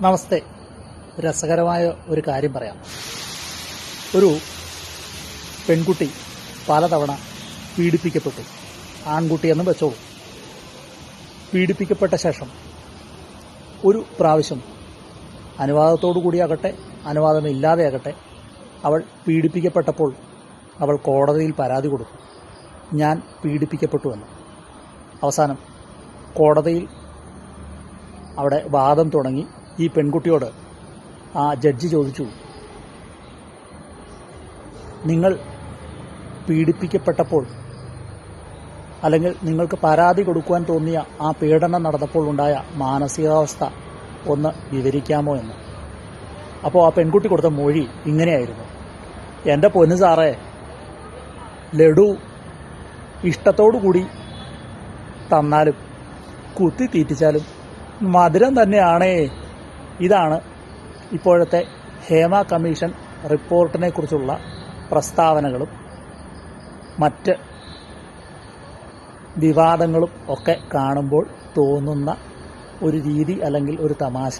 നമസ്തേ. രസകരമായ ഒരു കാര്യം പറയാം. ഒരു പെൺകുട്ടി പലതവണ പീഡിപ്പിക്കപ്പെട്ടു. ആൺകുട്ടിയെന്നും വെച്ചോളൂ പീഡിപ്പിക്കപ്പെട്ട ശേഷം ഒരു പ്രാവശ്യം അനുവാദത്തോടു കൂടിയാകട്ടെ അനുവാദമില്ലാതെയാകട്ടെ അവൾ പീഡിപ്പിക്കപ്പെട്ടപ്പോൾ അവൾ കോടതിയിൽ പരാതി കൊടുത്തു. ഞാൻ പീഡിപ്പിക്കപ്പെട്ടു എന്ന്. അവസാനം കോടതിയിൽ അവിടെ വാദം തുടങ്ങി. ഈ പെൺകുട്ടിയോട് ആ ജഡ്ജി ചോദിച്ചു നിങ്ങൾ പീഡിപ്പിക്കപ്പെട്ടപ്പോൾ അല്ലെങ്കിൽ നിങ്ങൾക്ക് പരാതി കൊടുക്കുവാൻ തോന്നിയ ആ പീഡനം നടന്നപ്പോൾ ഉണ്ടായ മാനസികാവസ്ഥ ഒന്ന് വിവരിക്കാമോ എന്ന്. അപ്പോൾ ആ പെൺകുട്ടി കൊടുത്ത മൊഴി ഇങ്ങനെയായിരുന്നു. എന്റെ പൊന്നു സാറേ ലഡു ഇഷ്ടത്തോടു കൂടി തന്നാലും കുത്തി തീറ്റിച്ചാലും മധുരം തന്നെയാണേ ഇതാണ് ഇപ്പോഴത്തെ ഹേമ കമ്മീഷൻ റിപ്പോർട്ടിനെ കുറിച്ചുള്ള പ്രസ്താവനകളും മറ്റ് വിവാദങ്ങളും ഒക്കെ കാണുമ്പോൾ തോന്നുന്ന ഒരു രീതി അല്ലെങ്കിൽ ഒരു തമാശ.